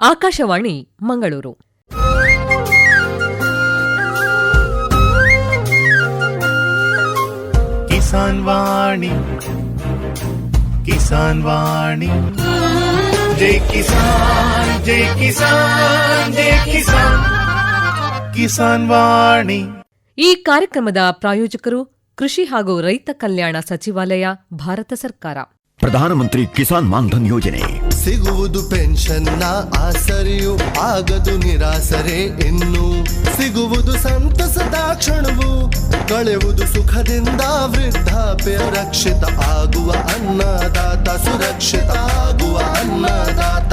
ಆಕಾಶವಾಣಿ ಮಂಗಳೂರು. ಕಿಸಾನ್ ವಾಣಿ ಕಿಸಾನ್ ವಾಣಿ. ಜೈ ಕಿಸಾನ್ ಜೈ ಕಿಸಾನ್ ಜೈ ಕಿಸಾನ್. ಕಿಸಾನ್ ವಾಣಿ. ಈ ಕಾರ್ಯಕ್ರಮದ ಪ್ರಾಯೋಜಕರು ಕೃಷಿ ಹಾಗೂ ರೈತ ಕಲ್ಯಾಣ ಸಚಿವಾಲಯ ಭಾರತ ಸರ್ಕಾರ. ಪ್ರಧಾನಮಂತ್ರಿ ಕಿಸಾನ್ ಮಾನ್ಧನ್ ಯೋಜನೆ. ಸಿಗುವುದು ಪೆನ್ಷನ್ನ ಆಸರಿಯು ಆಗದು ನಿರಾಸರೆ ಇನ್ನು ಸಿಗುವುದು ಸಂತಸದ ಕ್ಷಣವು ಕಳೆಯುವುದು ಸುಖದಿಂದ ವೃದ್ಧಾಪ್ಯ ರಕ್ಷಿತ ಆಗುವ ಅನ್ನದಾತ ಸುರಕ್ಷಿತ ಆಗುವ ಅನ್ನದಾತ.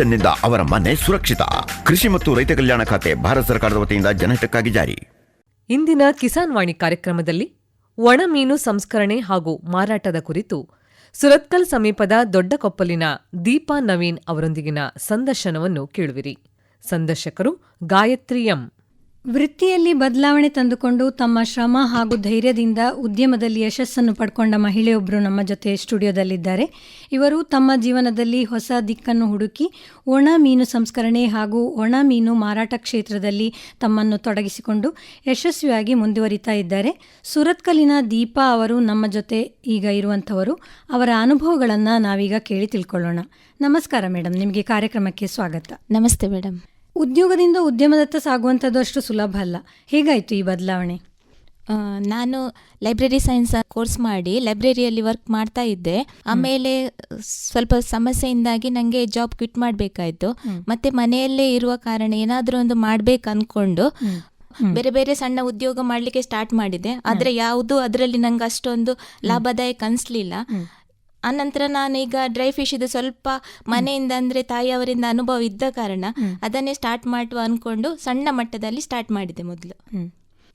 ಪೆನ್ಷನ್ನಿಂದ ಅವರ ಮನೆ ಸುರಕ್ಷಿತ. ಕೃಷಿ ಮತ್ತು ರೈತ ಕಲ್ಯಾಣ ಖಾತೆ ಭಾರತ ಸರ್ಕಾರದ ವತಿಯಿಂದ ಜನಹಿತಕ್ಕಾಗಿ ಜಾರಿ. ಇಂದಿನ ಕಿಸಾನ್ ವಾಣಿ ಕಾರ್ಯಕ್ರಮದಲ್ಲಿ ಒಣ ಮೀನು ಸಂಸ್ಕರಣೆ ಹಾಗೂ ಮಾರಾಟದ ಕುರಿತು ಸುರತ್ಕಲ್ ಸಮೀಪದ ದೊಡ್ಡಕೊಪ್ಪಲಿನ ದೀಪಾ ನವೀನ್ ಅವರೊಂದಿಗಿನ ಸಂದರ್ಶನವನ್ನು ಕೇಳುವಿರಿ. ಸಂದರ್ಶಕರು ಗಾಯತ್ರಿ ಎಂ. ವೃತ್ತಿಯಲ್ಲಿ ಬದಲಾವಣೆ ತಂದುಕೊಂಡು ತಮ್ಮ ಶ್ರಮ ಹಾಗೂ ಧೈರ್ಯದಿಂದ ಉದ್ಯಮದಲ್ಲಿ ಯಶಸ್ಸನ್ನು ಪಡ್ಕೊಂಡ ಮಹಿಳೆಯೊಬ್ಬರು ನಮ್ಮ ಜೊತೆ ಸ್ಟುಡಿಯೋದಲ್ಲಿದ್ದಾರೆ. ಇವರು ತಮ್ಮ ಜೀವನದಲ್ಲಿ ಹೊಸ ದಿಕ್ಕನ್ನು ಹುಡುಕಿ ಒಣ ಮೀನು ಸಂಸ್ಕರಣೆ ಹಾಗೂ ಒಣ ಮೀನು ಮಾರಾಟ ಕ್ಷೇತ್ರದಲ್ಲಿ ತಮ್ಮನ್ನು ತೊಡಗಿಸಿಕೊಂಡು ಯಶಸ್ವಿಯಾಗಿ ಮುಂದುವರಿತಾ ಇದ್ದಾರೆ. ಸುರತ್ಕಲಿನ ದೀಪಾ ಅವರು ನಮ್ಮ ಜೊತೆ ಈಗ ಇರುವಂಥವರು. ಅವರ ಅನುಭವಗಳನ್ನು ನಾವೀಗ ಕೇಳಿ ತಿಳ್ಕೊಳ್ಳೋಣ. ನಮಸ್ಕಾರ ಮೇಡಮ್ ನಿಮಗೆ ಕಾರ್ಯಕ್ರಮಕ್ಕೆ ಸ್ವಾಗತ. ನಮಸ್ತೆ ಮೇಡಮ್ ಉದ್ಯೋಗದಿಂದ ಉದ್ಯಮದತ್ತ ಸಾಗುವಂಥದ್ದು ಅಷ್ಟು ಸುಲಭ ಅಲ್ಲ. ಹೇಗಾಯಿತು ಈ ಬದಲಾವಣೆ? ನಾನು ಲೈಬ್ರರಿ ಸೈನ್ಸ್ ಕೋರ್ಸ್ ಮಾಡಿ ಲೈಬ್ರರಿಯಲ್ಲಿ ವರ್ಕ್ ಮಾಡ್ತಾ ಇದ್ದೆ. ಆಮೇಲೆ ಸ್ವಲ್ಪ ಸಮಸ್ಯೆಯಿಂದಾಗಿ ನನಗೆ ಜಾಬ್ ಕ್ವಿಟ್ ಮಾಡಬೇಕಾಯಿತು. ಮತ್ತೆ ಮನೆಯಲ್ಲೇ ಇರುವ ಕಾರಣ ಏನಾದರೂ ಒಂದು ಮಾಡಬೇಕು ಅಂದ್ಕೊಂಡು ಬೇರೆ ಬೇರೆ ಸಣ್ಣ ಉದ್ಯೋಗ ಮಾಡಲಿಕ್ಕೆ ಸ್ಟಾರ್ಟ್ ಮಾಡಿದೆ. ಆದರೆ ಯಾವುದು ಅದರಲ್ಲಿ ನಂಗೆ ಅಷ್ಟೊಂದು ಲಾಭದಾಯಕ ಅನಿಸ್ಲಿಲ್ಲ. ಆನಂತರ ನಾನು ಈಗ ಡ್ರೈ ಫಿಶ್ ಇದು ಸ್ವಲ್ಪ ಮನೆಯಿಂದ ಅಂದ್ರೆ ತಾಯಿಯವರಿಂದ ಅನುಭವ ಇದ್ದ ಕಾರಣ ಅದನ್ನೇ ಸ್ಟಾರ್ಟ್ ಮಾಡುವ ಅಂದ್ಕೊಂಡು ಸಣ್ಣ ಮಟ್ಟದಲ್ಲಿ ಸ್ಟಾರ್ಟ್ ಮಾಡಿದೆ ಮೊದಲು.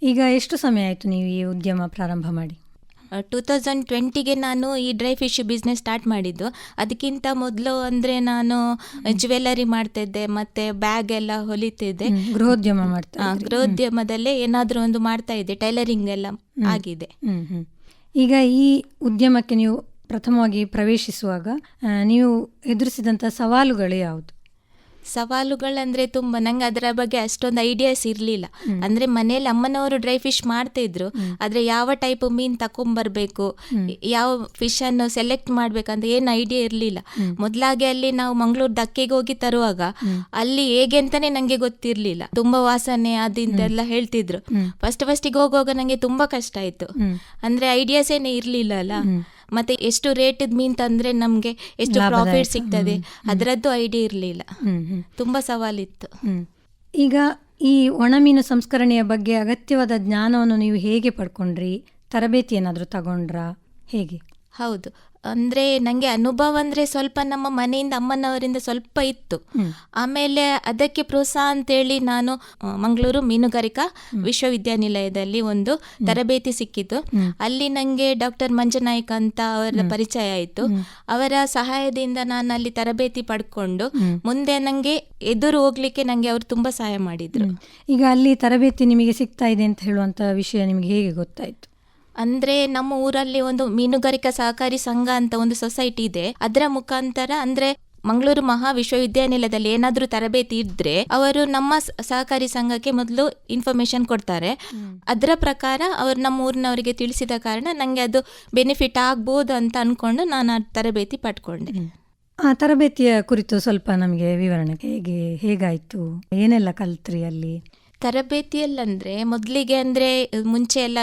ಈಗ ಎಷ್ಟು ಸಮಯ ಆಯಿತು ನೀವು ಈ ಉದ್ಯಮ ಪ್ರಾರಂಭ ಮಾಡಿ? ಟೂ ತೌಸಂಡ್ ಟ್ವೆಂಟಿಗೆ ನಾನು ಈ ಡ್ರೈ ಫಿಶ್ ಬಿಸ್ನೆಸ್ ಸ್ಟಾರ್ಟ್ ಮಾಡಿದ್ದು. ಅದಕ್ಕಿಂತ ಮೊದಲು ಅಂದರೆ ನಾನು ಜ್ಯುವೆಲ್ಲರಿ ಮಾಡ್ತಿದ್ದೆ ಮತ್ತೆ ಬ್ಯಾಗ್ ಎಲ್ಲ ಹೊಲಿತಿದ್ದೆ. ಗೃಹೋದ್ಯಮ ಮಾಡ್ತಾ. ಗೃಹೋದ್ಯಮದಲ್ಲೇ ಏನಾದರೂ ಒಂದು ಮಾಡ್ತಾ ಇದ್ದೆ. ಟೈಲರಿಂಗ್ ಎಲ್ಲ ಆಗಿದೆ. ಈಗ ಈ ಉದ್ಯಮಕ್ಕೆ ನೀವು ಪ್ರಥಮವಾಗಿ ಪ್ರವೇಶಿಸುವಾಗ ನೀವು ಎದುರಿಸಿದಂಥ ಸವಾಲುಗಳು ಯಾವುದು? ಸವಾಲುಗಳಂದ್ರೆ ತುಂಬ ನಂಗೆ ಅದರ ಬಗ್ಗೆ ಅಷ್ಟೊಂದು ಐಡಿಯಾಸ್ ಇರಲಿಲ್ಲ. ಅಂದ್ರೆ ಮನೇಲಿ ಅಮ್ಮನವರು ಡ್ರೈ ಫಿಶ್ ಮಾಡ್ತಿದ್ರು ಆದ್ರೆ ಯಾವ ಟೈಪ್ ಮೀನ್ ತಕೊಂಬರ್ಬೇಕು? ಯಾವ ಫಿಶ್ ಅನ್ನು ಸೆಲೆಕ್ಟ್ ಮಾಡ್ಬೇಕಂತ ಏನು ಐಡಿಯಾ ಇರಲಿಲ್ಲ. ಮೊದಲಾಗೆ ಅಲ್ಲಿ ನಾವು ಮಂಗಳೂರು ದಕ್ಕೆಗೆ ಹೋಗಿ ತರುವಾಗ ಅಲ್ಲಿ ಹೇಗೆ ಅಂತಾನೆ ನಂಗೆ ಗೊತ್ತಿರ್ಲಿಲ್ಲ. ತುಂಬಾ ವಾಸನೆ ಅದಿಂದೆಲ್ಲ ಹೇಳ್ತಿದ್ರು. ಫಸ್ಟ್ ಫಸ್ಟಿಗೆ ಹೋಗುವಾಗ ನಂಗೆ ತುಂಬಾ ಕಷ್ಟ ಆಯ್ತು. ಅಂದ್ರೆ ಐಡಿಯಾಸ್ ಏನೇ ಇರ್ಲಿಲ್ಲ ಅಲ್ಲ. ಮತ್ತೆ ಎಷ್ಟು ರೇಟ್ ಮೀನ್ ತಂದ್ರೆ ನಮ್ಗೆ ಎಷ್ಟು ಪ್ರಾಫಿಟ್ ಸಿಗ್ತದೆ? ಅದರದ್ದು ಐಡಿಯಾ ಇರಲಿಲ್ಲ. ಹ್ಮ್, ಹ್ಮ್. ತುಂಬಾ ಸವಾಲಿತ್ತು. ಹ್ಮ್. ಈಗ ಈ ಒಣಮೀನು ಸಂಸ್ಕರಣೆಯ ಬಗ್ಗೆ ಅಗತ್ಯವಾದ ಜ್ಞಾನವನ್ನು ನೀವು ಹೇಗೆ ಪಡ್ಕೊಂಡ್ರಿ? ತರಬೇತಿ ಏನಾದರೂ ತಗೊಂಡ್ರಾ? ಹೇಗೆ? ಹೌದು. ಅಂದ್ರೆ ನಂಗೆ ಅನುಭವ ಅಂದ್ರೆ ಸ್ವಲ್ಪ ನಮ್ಮ ಮನೆಯಿಂದ ಅಮ್ಮನವರಿಂದ ಸ್ವಲ್ಪ ಇತ್ತು. ಆಮೇಲೆ ಅದಕ್ಕೆ ಪ್ರೋತ್ಸಾಹ ಅಂತೇಳಿ ನಾನು ಮಂಗಳೂರು ಮೀನುಗಾರಿಕಾ ವಿಶ್ವವಿದ್ಯಾನಿಲಯದಲ್ಲಿ ಒಂದು ತರಬೇತಿ ಸಿಕ್ಕಿತು ಅಲ್ಲಿ ನಂಗೆ ಡಾಕ್ಟರ್ ಮಂಜನಾಯ್ಕ ಅಂತ ಅವರ ಪರಿಚಯ ಆಯಿತು. ಅವರ ಸಹಾಯದಿಂದ ನಾನು ಅಲ್ಲಿ ತರಬೇತಿ ಪಡ್ಕೊಂಡು ಮುಂದೆ ನಂಗೆ ಎದುರು ಹೋಗ್ಲಿಕ್ಕೆ ನಂಗೆ ಅವರು ತುಂಬಾ ಸಹಾಯ ಮಾಡಿದ್ರು. ಈಗ ಅಲ್ಲಿ ತರಬೇತಿ ನಿಮಗೆ ಸಿಗ್ತಾ ಇದೆ ಅಂತ ಹೇಳುವಂತ ವಿಷಯ ನಿಮಗೆ ಹೇಗೆ ಗೊತ್ತಾಯಿತು? ಅಂದ್ರೆ ನಮ್ಮ ಊರಲ್ಲಿ ಒಂದು ಮೀನುಗಾರಿಕಾ ಸಹಕಾರಿ ಸಂಘ ಅಂತ ಒಂದು ಸೊಸೈಟಿ ಇದೆ. ಅದರ ಮುಖಾಂತರ ಅಂದ್ರೆ ಮಂಗಳೂರು ಮಹಾ ವಿಶ್ವವಿದ್ಯಾನಿಲಯದಲ್ಲಿ ಏನಾದ್ರೂ ತರಬೇತಿ ಇದ್ರೆ ಅವರು ನಮ್ಮ ಸಹಕಾರಿ ಸಂಘಕ್ಕೆ ಮೊದಲು ಇನ್ಫಾರ್ಮೇಶನ್ ಕೊಡ್ತಾರೆ. ಅದರ ಪ್ರಕಾರ ಅವರು ನಮ್ಮ ಊರಿನವರಿಗೆ ತಿಳಿಸಿದ ಕಾರಣ ನಂಗೆ ಅದು ಬೆನಿಫಿಟ್ ಆಗ್ಬೋದು ಅಂತ ಅನ್ಕೊಂಡು ನಾನು ಆ ತರಬೇತಿ ಪಡ್ಕೊಂಡೆ. ಆ ತರಬೇತಿಯ ಕುರಿತು ಸ್ವಲ್ಪ ನಮಗೆ ವಿವರಣೆ ಹೇಗೆ ಹೇಗಾಯಿತು ಏನೆಲ್ಲ ಕಲ್ತ್ರಿ ಅಲ್ಲಿ? ತರಬೇತಿಯಲ್ಲಂದ್ರೆ ಮೊದಲಿಗೆ ಅಂದ್ರೆ ಮುಂಚೆ ಎಲ್ಲ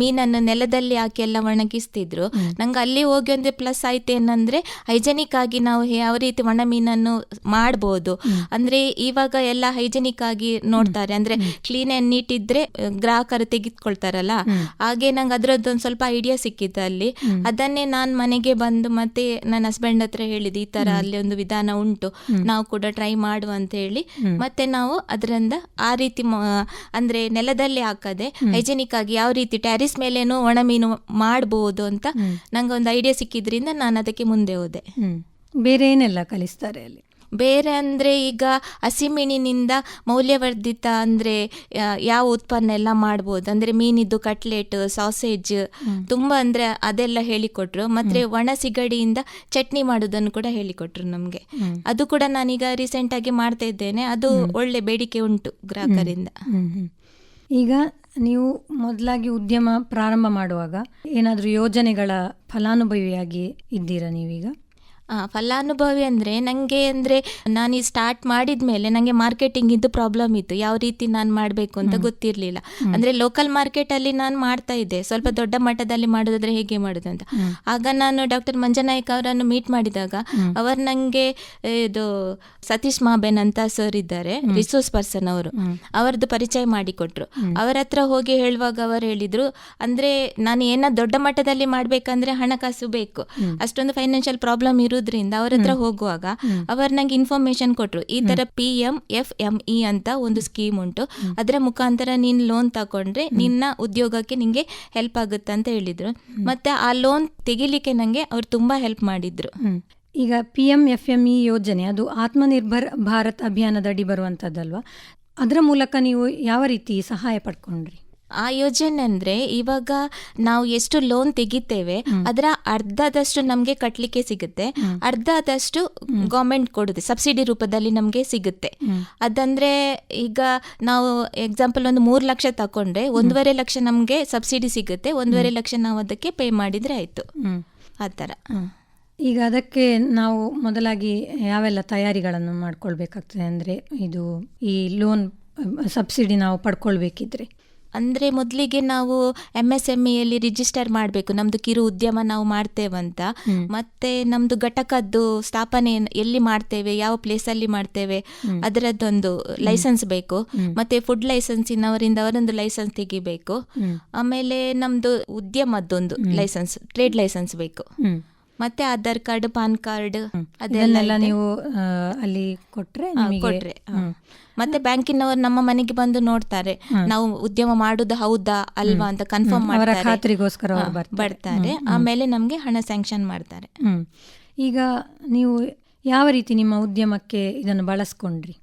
ಮೀನನ್ನು ನೆಲದಲ್ಲಿ ಹಾಕಿ ಎಲ್ಲ ಒಣಗಿಸ್ತಿದ್ರು. ನಂಗೆ ಅಲ್ಲಿ ಹೋಗಿ ಒಂದು ಪ್ಲಸ್ ಆಯ್ತು ಏನಂದ್ರೆ ಹೈಜೆನಿಕ್ ಆಗಿ ನಾವು ಯಾವ ರೀತಿ ಒಣ ಮೀನನ್ನು ಮಾಡ್ಬೋದು. ಅಂದ್ರೆ ಇವಾಗ ಎಲ್ಲ ಹೈಜೆನಿಕ್ ಆಗಿ ನೋಡ್ತಾರೆ. ಅಂದ್ರೆ ಕ್ಲೀನ್ ಅಂಡ್ ನೀಟ್ ಇದ್ರೆ ಗ್ರಾಹಕರು ತೆಗೆದುಕೊಳ್ತಾರಲ್ಲ? ಹಾಗೆ ನಂಗೆ ಅದ್ರದ್ದೊಂದು ಸ್ವಲ್ಪ ಐಡಿಯಾ ಸಿಕ್ಕಿತ್ತು ಅಲ್ಲಿ. ಅದನ್ನೇ ನಾನು ಮನೆಗೆ ಬಂದು ಮತ್ತೆ ನನ್ನ ಹಸ್ಬೆಂಡ್ ಹತ್ರ ಹೇಳಿದೆ ಈ ತರ ಅಲ್ಲಿ ಒಂದು ವಿಧಾನ ಉಂಟು. ನಾವು ಕೂಡ ಟ್ರೈ ಮಾಡುವ ಅಂತ ಹೇಳಿ. ಮತ್ತೆ ನಾವು ಅದರಿಂದ ಆ ರೀತಿ ಅಂದ್ರೆ ನೆಲದಲ್ಲಿ ಹಾಕದೆ ಹೈಜೆನಿಕ್ ಆಗಿ ಯಾವ ರೀತಿ ಟ್ಯಾರಿಸ್ ಮೇಲೇನು ಒಣ ಮೀನು ಮಾಡಬಹುದು ಅಂತ ನಂಗೆ ಒಂದು ಐಡಿಯಾ ಸಿಕ್ಕಿದ್ರಿಂದ ನಾನು ಅದಕ್ಕೆ ಮುಂದೆ ಹೋದೆ. ಬೇರೆ ಏನೆಲ್ಲ ಕಲಿಸ್ತಾರೆ ಅಲ್ಲಿ? ಬೇರೆ ಅಂದ್ರೆ ಈಗ ಹಸಿಮೆಣಿನಿಂದ ಮೌಲ್ಯವರ್ಧಿತ ಅಂದ್ರೆ ಯಾವ ಉತ್ಪನ್ನ ಎಲ್ಲ ಮಾಡ್ಬೋದು? ಅಂದ್ರೆ ಮೀನಿದ್ದು ಕಟ್ಲೆಟ್ ಸಾಸೇಜ್ ತುಂಬಾ ಅಂದ್ರೆ ಅದೆಲ್ಲ ಹೇಳಿಕೊಟ್ರು. ಮತ್ತೆ ಒಣ ಸಿಗಡಿಯಿಂದ ಚಟ್ನಿ ಮಾಡೋದನ್ನು ಕೂಡ ಹೇಳಿಕೊಟ್ರು ನಮಗೆ. ಅದು ಕೂಡ ನಾನೀಗ ರೀಸೆಂಟಾಗಿ ಮಾಡ್ತಾ ಇದ್ದೇನೆ. ಅದು ಒಳ್ಳೆ ಬೇಡಿಕೆ ಉಂಟು ಗ್ರಾಹಕರಿಂದ. ಈಗ ನೀವು ಮೊದಲಾಗಿ ಉದ್ಯಮ ಪ್ರಾರಂಭ ಮಾಡುವಾಗ ಏನಾದರೂ ಯೋಜನೆಗಳ ಫಲಾನುಭವಿಯಾಗಿ ಇದ್ದೀರಾ ನೀವೀಗ? ಫಲಾನುಭವಿ ಅಂದರೆ ನನಗೆ ಅಂದರೆ ನಾನು ಈ ಸ್ಟಾರ್ಟ್ ಮಾಡಿದ ಮೇಲೆ ನನಗೆ ಮಾರ್ಕೆಟಿಂಗ್ ಇದ್ದು ಪ್ರಾಬ್ಲಮ್ ಇತ್ತು. ಯಾವ ರೀತಿ ನಾನು ಮಾಡಬೇಕು ಅಂತ ಗೊತ್ತಿರಲಿಲ್ಲ. ಅಂದರೆ ಲೋಕಲ್ ಮಾರ್ಕೆಟಲ್ಲಿ ನಾನು ಮಾಡ್ತಾ ಇದ್ದೆ. ಸ್ವಲ್ಪ ದೊಡ್ಡ ಮಟ್ಟದಲ್ಲಿ ಮಾಡೋದಾದ್ರೆ ಹೇಗೆ ಮಾಡೋದು ಅಂತ. ಆಗ ನಾನು ಡಾಕ್ಟರ್ ಮಂಜನಾಯ್ಕ ಅವರನ್ನು ಮೀಟ್ ಮಾಡಿದಾಗ ಅವರು ನನಗೆ ಇದು ಸತೀಶ್ ಮಾಬೇನ್ ಅಂತ ಸರ್ ಇದ್ದಾರೆ ರಿಸೋರ್ಸ್ ಪರ್ಸನ್ ಅವರು. ಅವರದ್ದು ಪರಿಚಯ ಮಾಡಿಕೊಟ್ರು. ಅವರ ಹತ್ರ ಹೋಗಿ ಹೇಳುವಾಗ ಅವರು ಹೇಳಿದರು ಅಂದ್ರೆ ನಾನು ಏನ ದೊಡ್ಡ ಮಟ್ಟದಲ್ಲಿ ಮಾಡಬೇಕಂದ್ರೆ ಹಣಕಾಸು ಬೇಕು. ಅಷ್ಟೊಂದು ಫೈನಾನ್ಷಿಯಲ್ ಪ್ರಾಬ್ಲಮ್ ಇರೋದ್ರಿಂದ ಅವ್ರ ಹತ್ರ ಹೋಗುವಾಗ ಅವರು ನಂಗೆ ಇನ್ಫಾರ್ಮೇಶನ್ ಕೊಟ್ರು. ಈ ತರ P M F M E ಅಂತ ಒಂದು ಸ್ಕೀಮ್ ಉಂಟು. ಅದರ ಮುಖಾಂತರ ನೀನ್ ಲೋನ್ ತಕೊಂಡ್ರೆ ನಿನ್ನ ಉದ್ಯೋಗಕ್ಕೆ ನಿಂಗೆ ಹೆಲ್ಪ್ ಆಗುತ್ತೆ ಅಂತ ಹೇಳಿದ್ರು. ಮತ್ತೆ ಆ ಲೋನ್ ತೆಗಿಲಿಕ್ಕೆ ನಂಗೆ ಅವ್ರು ತುಂಬಾ ಹೆಲ್ಪ್ ಮಾಡಿದ್ರು. ಈಗ P M F M E ಯೋಜನೆ ಅದು ಆತ್ಮನಿರ್ಭರ್ ಭಾರತ್ ಅಭಿಯಾನದಡಿ ಬರುವಂತದ್ದಲ್ವಾ? ಅದರ ಮೂಲಕ ನೀವು ಯಾವ ರೀತಿ ಸಹಾಯ ಪಡ್ಕೊಂಡ್ರಿ? ಆ ಯೋಜನೆ ಅಂದ್ರೆ ಇವಾಗ ನಾವು ಎಷ್ಟು ಲೋನ್ ತೆಗಿತೇವೆ ಅದರ ಅರ್ಧದಷ್ಟು ನಮಗೆ ಕಟ್ಲಿಕ್ಕೆ ಸಿಗುತ್ತೆ. ಅರ್ಧದಷ್ಟು ಗೌರ್ಮೆಂಟ್ ಕೊಡುತ್ತೆ ಸಬ್ಸಿಡಿ ರೂಪದಲ್ಲಿ ನಮಗೆ ಸಿಗುತ್ತೆ. ಅದಂದ್ರೆ ಈಗ ನಾವು ಎಕ್ಸಾಂಪಲ್ ಒಂದು ಮೂರು ಲಕ್ಷ ತಕೊಂಡ್ರೆ ಒಂದೂವರೆ ಲಕ್ಷ ನಮಗೆ ಸಬ್ಸಿಡಿ ಸಿಗುತ್ತೆ ಒಂದೂವರೆ ಲಕ್ಷ ನಾವು ಅದಕ್ಕೆ ಪೇ ಮಾಡಿದ್ರೆ ಆಯ್ತು. ಆ ಥರ. ಈಗ ಅದಕ್ಕೆ ನಾವು ಮೊದಲಾಗಿ ಯಾವೆಲ್ಲ ತಯಾರಿಗಳನ್ನು ಮಾಡ್ಕೊಳ್ಬೇಕಾಗ್ತದೆ ಅಂದರೆ ಇದು ಈ ಲೋನ್ ಸಬ್ಸಿಡಿ ನಾವು ಪಡ್ಕೊಳ್ಬೇಕಿದ್ರೆ. ಅಂದ್ರೆ ಮೊದಲಿಗೆ ನಾವು ಎಂ ಎಸ್ ಎಂ ಇಯಲ್ಲಿ ರಿಜಿಸ್ಟರ್ ಮಾಡಬೇಕು. ನಮ್ದು ಕಿರು ಉದ್ಯಮ ನಾವು ಮಾಡ್ತೇವಂತ ಮತ್ತೆ ನಮ್ದು ಘಟಕದ್ದು ಸ್ಥಾಪನೆ ಎಲ್ಲಿ ಮಾಡ್ತೇವೆ ಯಾವ ಪ್ಲೇಸಲ್ಲಿ ಮಾಡ್ತೇವೆ ಅದರದ್ದೊಂದು ಲೈಸೆನ್ಸ್ ಬೇಕು. ಮತ್ತೆ ಫುಡ್ ಲೈಸೆನ್ಸಿನವರಿಂದ ಅವರೊಂದು ಲೈಸೆನ್ಸ್ ತೆಗಿಬೇಕು. ಆಮೇಲೆ ನಮ್ದು ಉದ್ಯಮದ್ದೊಂದು ಲೈಸೆನ್ಸ್ ಟ್ರೇಡ್ ಲೈಸೆನ್ಸ್ ಬೇಕು. ಮತ್ತೆ ಆಧಾರ್ ಕಾರ್ಡ್ ಪಾನ್ ಕಾರ್ಡ್ ಅದೆಲ್ಲ ನೀವು ಅಲ್ಲಿ ಕೊಟ್ರೆ ಕೊಟ್ರೆ ಮತ್ತೆ ಬ್ಯಾಂಕಿನವರು ನಮ್ಮ ಮನೆಗೆ ಬಂದು ನೋಡ್ತಾರೆ. ನಾವು ಉದ್ಯಮ ಮಾಡುದು ಹೌದಾ ಅಲ್ವಾ ಅಂತ ಕನ್ಫರ್ಮ್ ಖಾತ್ರಿಗೋಸ್ಕರ. ಬರ್ತಾರೆ. ಆಮೇಲೆ ನಮ್ಗೆ ಹಣ ಸ್ಯಾಂಕ್ಷನ್ ಮಾಡ್ತಾರೆ. ಈಗ ನೀವು ಯಾವ ರೀತಿ ನಿಮ್ಮ ಉದ್ಯಮಕ್ಕೆ ಇದನ್ನು ಬಳಸ್ಕೊಂಡ್ರಿ?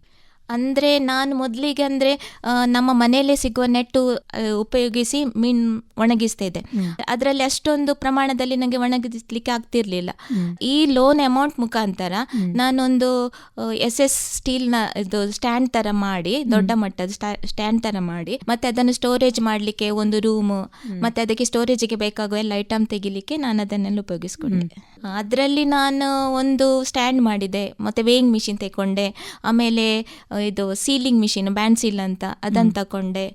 ಅಂದ್ರೆ ನಾನು ಮೊದಲಿಗೆ ಅಂದ್ರೆ ನಮ್ಮ ಮನೆಯಲ್ಲೇ ಸಿಗುವ ನೆಟ್ಟು ಉಪಯೋಗಿಸಿ ಮೀನ್ ಒಣಗಿಸ್ತಾ ಇದ್ದೆ ಅದರಲ್ಲಿ ಅಷ್ಟೊಂದು ಪ್ರಮಾಣದಲ್ಲಿ ನನಗೆ ಒಣಗಿಸ್ಲಿಕ್ಕೆ ಆಗ್ತಿರ್ಲಿಲ್ಲ. ಈ ಲೋನ್ ಅಮೌಂಟ್ ಮುಖಾಂತರ ನಾನೊಂದು ಎಸ್ ಎಸ್ ಸ್ಟೀಲ್ನ ಇದು ಸ್ಟ್ಯಾಂಡ್ ತರ ಮಾಡಿ ದೊಡ್ಡ ಮಟ್ಟದ ಸ್ಟ್ಯಾಂಡ್ ತರ ಮಾಡಿ ಮತ್ತೆ ಅದನ್ನು ಸ್ಟೋರೇಜ್ ಮಾಡಲಿಕ್ಕೆ ಒಂದು ರೂಮ್ ಮತ್ತೆ ಅದಕ್ಕೆ ಸ್ಟೋರೇಜಿಗೆ ಬೇಕಾಗುವ ಎಲ್ಲ ಐಟಮ್ ತೆಗಿಲಿಕ್ಕೆ ನಾನು ಅದನ್ನೆಲ್ಲ ಉಪಯೋಗಿಸ್ಕೊಂಡೆ ಅದರಲ್ಲಿ ನಾನು ಒಂದು ಸ್ಟ್ಯಾಂಡ್ ಮಾಡಿದೆ. ಮತ್ತೆ ವೇಯಿಂಗ್ ಮಿಷಿನ್ ತಗೊಂಡೆ ಆಮೇಲೆ ಇದು ಸೀಲಿಂಗ್ ಮಿಷಿನ್ ಬ್ಯಾಂಡ್ ಸೀಲ್ ಅಂತ ಅದನ್ನು ತಗೊಂಡೆ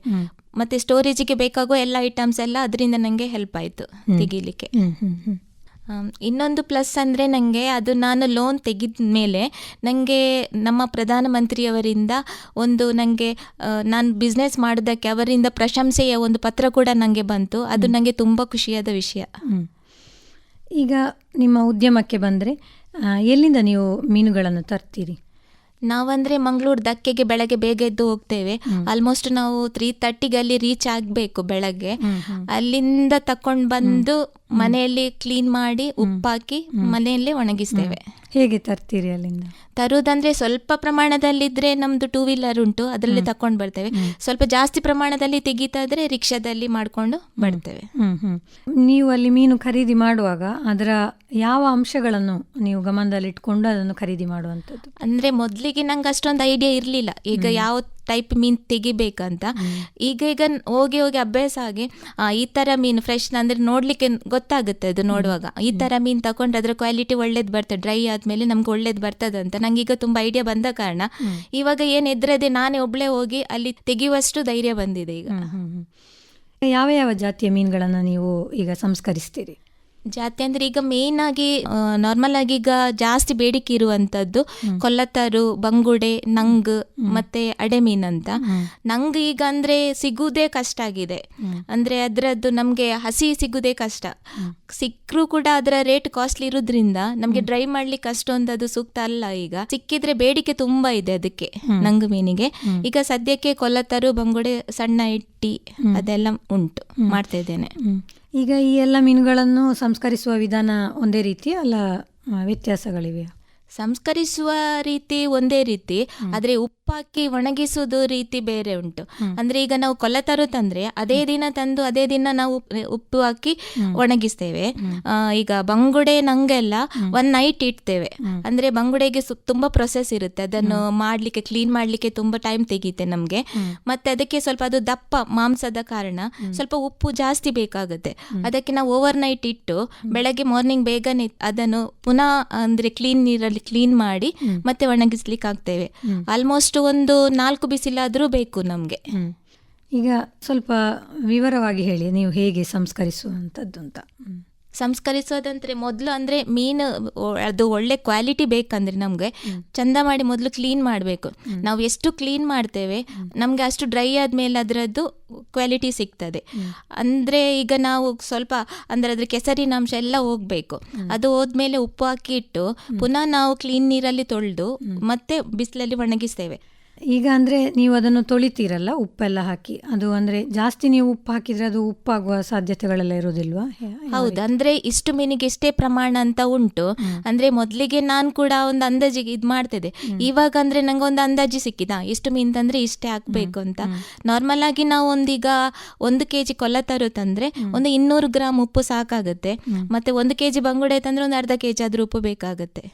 ಮತ್ತೆ ಸ್ಟೋರೇಜಿಗೆ ಬೇಕಾಗುವ ಎಲ್ಲ ಐಟಮ್ಸ್ ಎಲ್ಲ ಅದರಿಂದ ನನಗೆ ಹೆಲ್ಪ್ ಆಯಿತು ತೆಗಿಲಿಕ್ಕೆ. ಇನ್ನೊಂದು ಪ್ಲಸ್ ಅಂದರೆ ನನಗೆ ಅದು ನಾನು ಲೋನ್ ತೆಗೆದ ಮೇಲೆ ನನಗೆ ನಮ್ಮ ಪ್ರಧಾನಮಂತ್ರಿಯವರಿಂದ ಒಂದು ನನಗೆ ನಾನು ಬಿಸ್ನೆಸ್ ಮಾಡೋದಕ್ಕೆ ಅವರಿಂದ ಪ್ರಶಂಸೆಯ ಒಂದು ಪತ್ರ ಕೂಡ ನನಗೆ ಬಂತು. ಅದು ನನಗೆ ತುಂಬ ಖುಷಿಯಾದ ವಿಷಯ. ಈಗ ನಿಮ್ಮ ಉದ್ಯಮಕ್ಕೆ ಬಂದರೆ ಎಲ್ಲಿಂದ ನೀವು ಮೀನುಗಳನ್ನು ತರ್ತೀರಿ? ನಾವಂದ್ರೆ ಮಂಗಳೂರು ದಕ್ಕೆಗೆ ಬೆಳಗ್ಗೆ ಬೇಗ ಎದ್ದು ಹೋಗ್ತೇವೆ. ಆಲ್ಮೋಸ್ಟ್ ನಾವು ತ್ರೀ ತರ್ಟಿಗೆ ಅಲ್ಲಿ ರೀಚ್ ಆಗಬೇಕು ಬೆಳಗ್ಗೆ. ಅಲ್ಲಿಂದ ತಕೊಂಡು ಬಂದು ಮನೆಯಲ್ಲಿ ಕ್ಲೀನ್ ಮಾಡಿ ಉಪ್ಪಾಕಿ ಮನೆಯಲ್ಲೇ ಒಣಗಿಸ್ತೇವೆ. ಹೇಗೆ ತರ್ತೀರಿ ಅಲ್ಲಿಂದ? ತರುವುದಂದ್ರೆ ಸ್ವಲ್ಪ ಪ್ರಮಾಣದಲ್ಲಿದ್ರೆ ನಮ್ದು ಟೂ ವೀಲರ್ ಉಂಟು ಅದರಲ್ಲಿ ತಕೊಂಡು ಬರ್ತೇವೆ. ಸ್ವಲ್ಪ ಜಾಸ್ತಿ ಪ್ರಮಾಣದಲ್ಲಿ ತೆಗಿತಾದ್ರೆ ರಿಕ್ಷಾದಲ್ಲಿ ಮಾಡ್ಕೊಂಡು ಬರ್ತೇವೆ. ನೀವು ಅಲ್ಲಿ ಮೀನು ಖರೀದಿ ಮಾಡುವಾಗ ಅದರ ಯಾವ ಅಂಶಗಳನ್ನು ನೀವು ಗಮನದಲ್ಲಿಟ್ಕೊಂಡು ಅದನ್ನು ಖರೀದಿ ಮಾಡುವಂಥದ್ದು? ಅಂದ್ರೆ ಮೊದ್ಲಿಗೆ ನಂಗೆ ಅಷ್ಟೊಂದು ಐಡಿಯಾ ಇರ್ಲಿಲ್ಲ. ಈಗ ಯಾವ ಟೈಪ್ ಮೀನು ತೆಗಿಬೇಕಂತ. ಈಗ ಈಗ ಹೋಗಿ ಹೋಗಿ ಅಭ್ಯಾಸ ಆಗಿ ಈ ತರ ಮೀನು ಫ್ರೆಶ್ ಅಂದರೆ ನೋಡಲಿಕ್ಕೆ ಗೊತ್ತಾಗುತ್ತೆ ಅದು ನೋಡುವಾಗ. ಈ ತರ ಮೀನು ತಗೊಂಡು ಅದರ ಕ್ವಾಲಿಟಿ ಒಳ್ಳೇದು ಬರ್ತದೆ ಡ್ರೈ ಆದಮೇಲೆ ನಮ್ಗೆ ಒಳ್ಳೇದು ಬರ್ತದೆ ಅಂತ. ನಂಗೆ ಈಗ ತುಂಬಾ ಐಡಿಯಾ ಬಂದ ಕಾರಣ ಇವಾಗ ಏನು ಎದ್ರದೆ ನಾನೇ ಒಬ್ಳೆ ಹೋಗಿ ಅಲ್ಲಿ ತೆಗೆಯುವಷ್ಟು ಧೈರ್ಯ ಬಂದಿದೆ ಈಗ. ಯಾವ ಯಾವ ಜಾತಿಯ ಮೀನುಗಳನ್ನು ನೀವು ಈಗ ಸಂಸ್ಕರಿಸ್ತೀರಿ? ಜಾತಿ ಅಂದ್ರೆ ಈಗ ಮೇನ್ ಆಗಿ ನಾರ್ಮಲ್ ಆಗಿ ಈಗ ಜಾಸ್ತಿ ಬೇಡಿಕೆ ಇರುವಂತದ್ದು ಕೊಲ್ಲತ್ತಾರು ಬಂಗುಡೆ ನಂಗ್ ಮತ್ತೆ ಅಡೆಮೀನ್ ಅಂತ. ನಂಗ್ ಈಗ ಅಂದ್ರೆ ಸಿಗುವುದೇ ಕಷ್ಟ ಆಗಿದೆ. ಅಂದ್ರೆ ಅದರದ್ದು ನಮ್ಗೆ ಹಸಿ ಸಿಗುದೇ ಕಷ್ಟ. ಸಿಕ್ಕರೂ ಕೂಡ ಅದರ ರೇಟ್ ಕಾಸ್ಟ್ಲಿ ಇರೋದ್ರಿಂದ ನಮ್ಗೆ ಡ್ರೈ ಮಾಡ್ಲಿಕ್ಕೆ ಅಷ್ಟೊಂದು ಅದು ಸೂಕ್ತ ಅಲ್ಲ ಈಗ. ಸಿಕ್ಕಿದ್ರೆ ಬೇಡಿಕೆ ತುಂಬಾ ಇದೆ ಅದಕ್ಕೆ ನಂಗ್ ಮೀನಿಗೆ. ಈಗ ಸದ್ಯಕ್ಕೆ ಕೊಲ್ಲತ್ತಾರು ಬಂಗುಡೆ ಸಣ್ಣ ಇಟ್ಟಿ ಅದೆಲ್ಲ ಉಂಟು ಮಾಡ್ತಾ ಇದ್ದೇನೆ. ಈಗ ಈ ಎಲ್ಲ ಮೀನುಗಳನ್ನು ಸಂಸ್ಕರಿಸುವ ವಿಧಾನ ಒಂದೇ ರೀತಿ ಅಲ್ಲ ವ್ಯತ್ಯಾಸಗಳಿವೆ ಸಂಸ್ಕರಿಸುವ ರೀತಿ ಒಂದೇ ರೀತಿ ಆದ್ರೆ ಉಪ್ಪಾಕಿ ಒಣಗಿಸುವುದು ರೀತಿ ಬೇರೆ ಉಂಟು. ಅಂದ್ರೆ ಈಗ ನಾವು ಕೊಲ್ಲತರು ತಂದ್ರೆ ಅದೇ ದಿನ ತಂದು ಅದೇ ದಿನ ನಾವು ಉಪ್ಪು ಹಾಕಿ ಒಣಗಿಸ್ತೇವೆ. ಈಗ ಬಂಗುಡೆ ನಂಗೆಲ್ಲ ಒಂದ್ ನೈಟ್ ಇಡ್ತೇವೆ. ಅಂದ್ರೆ ಬಂಗುಡೆಗೆ ಸು- ತುಂಬಾ ಪ್ರೊಸೆಸ್ ಇರುತ್ತೆ. ಅದನ್ನು ಮಾಡ್ಲಿಕ್ಕೆ ಕ್ಲೀನ್ ಮಾಡ್ಲಿಕ್ಕೆ ತುಂಬಾ ಟೈಮ್ ತೆಗೀತೆ ನಮ್ಗೆ. ಮತ್ತೆ ಅದಕ್ಕೆ ಸ್ವಲ್ಪ ಅದು ದಪ್ಪ ಮಾಂಸದ ಕಾರಣ ಸ್ವಲ್ಪ ಉಪ್ಪು ಜಾಸ್ತಿ ಬೇಕಾಗುತ್ತೆ. ಅದಕ್ಕೆ ನಾವು ಓವರ್ ನೈಟ್ ಇಟ್ಟು ಬೆಳಗ್ಗೆ ಮಾರ್ನಿಂಗ್ ಬೇಗನೆ ಅದನ್ನು ಪುನಃ ಅಂದ್ರೆ ಕ್ಲೀನ್ ನೀರಲ್ಲಿ ಕ್ಲೀನ್ ಮಾಡಿ ಮತ್ತೆ ಒಣಗಿಸ್ಲಿಕ್ಕೆ ಆಗ್ತೇವೆ ಆಲ್ಮೋಸ್ಟ್ ಒಂದು ನಾಲ್ಕು ಬಿಸಿಲಾದರೂ ಬೇಕು ನಮಗೆ. ಈಗ ಸ್ವಲ್ಪ ವಿವರವಾಗಿ ಹೇಳಿ ನೀವು ಹೇಗೆ ಸಂಸ್ಕರಿಸುವಂಥದ್ದು ಅಂತ. ಸಂಸ್ಕರಿಸೋದಂದ್ರೆ ಮೊದಲು ಅಂದ್ರೆ ಮೀನು ಅದು ಒಳ್ಳೆ ಕ್ವಾಲಿಟಿ ಬೇಕಂದ್ರೆ ನಮಗೆ ಚಂದ ಮಾಡಿ ಮೊದಲು ಕ್ಲೀನ್ ಮಾಡಬೇಕು. ನಾವು ಎಷ್ಟು ಕ್ಲೀನ್ ಮಾಡ್ತೇವೆ, ನಮಗೆ ಅಷ್ಟು ಡ್ರೈ ಆದಮೇಲೆ ಅದರದ್ದು ಕ್ವಾಲಿಟಿ ಸಿಗ್ತದೆ. ಅಂದ್ರೆ ಈಗ ನಾವು ಸ್ವಲ್ಪ ಅಂದರೆ ಅದ್ರ ಕೆಸರಿನ ಅಂಶ ಎಲ್ಲ ಹೋಗ್ಬೇಕು. ಅದು ಹೋದ್ಮೇಲೆ ಉಪ್ಪು ಹಾಕಿ ಇಟ್ಟು ಪುನಃ ನಾವು ಕ್ಲೀನ್ ನೀರಲ್ಲಿ ತೊಳೆದು ಮತ್ತೆ ಬಿಸಿಲಲ್ಲಿ ಒಣಗಿಸ್ತೇವೆ. ಈಗ ಅಂದ್ರೆ ನೀವು ಅದನ್ನು ತೊಳಿತೀರಲ್ಲ ಉಪ್ಪೆಲ್ಲ ಹಾಕಿ. ಅದು ಅಂದ್ರೆ ಜಾಸ್ತಿ ನೀವು ಉಪ್ಪು ಹಾಕಿದ್ರೆ ಅದು ಉಪ್ಪಾಗುವ ಸಾಧ್ಯತೆಗಳೆಲ್ಲ ಇರೋದಿಲ್ವಾ ಹೌದು. ಅಂದ್ರೆ ಇಷ್ಟು ಮೀನಿಗೆ ಇಷ್ಟೇ ಪ್ರಮಾಣ ಅಂತ ಉಂಟು. ಅಂದ್ರೆ ಮೊದಲಿಗೆ ನಾನು ಕೂಡ ಒಂದು ಅಂದಾಜಿಗೆ ಇದು ಮಾಡ್ತಿದ್ದೆ. ಇವಾಗ ಅಂದ್ರೆ ನಂಗೆ ಒಂದು ಅಂದಾಜು ಸಿಕ್ಕಿದ. ಇಷ್ಟು ಮೀನು ತಂದ್ರೆ ಇಷ್ಟೇ ಹಾಕಬೇಕು ಅಂತ. ನಾರ್ಮಲ್ ಆಗಿ ನಾವು ಒಂದೀಗ ಒಂದು ಕೆಜಿ ಕೊಲ್ಲ ತರುತಂದ್ರೆ ಒಂದು ಇನ್ನೂರು ಗ್ರಾಮ್ ಉಪ್ಪು ಸಾಕಾಗುತ್ತೆ. ಮತ್ತೆ ಒಂದು ಕೆಜಿ ಬಂಗುಡೆ ತಂದ್ರೆ ಒಂದು ಅರ್ಧ ಕೆಜಿ ಆದರೂ ಉಪ್ಪು ಬೇಕಾಗುತ್ತೆ.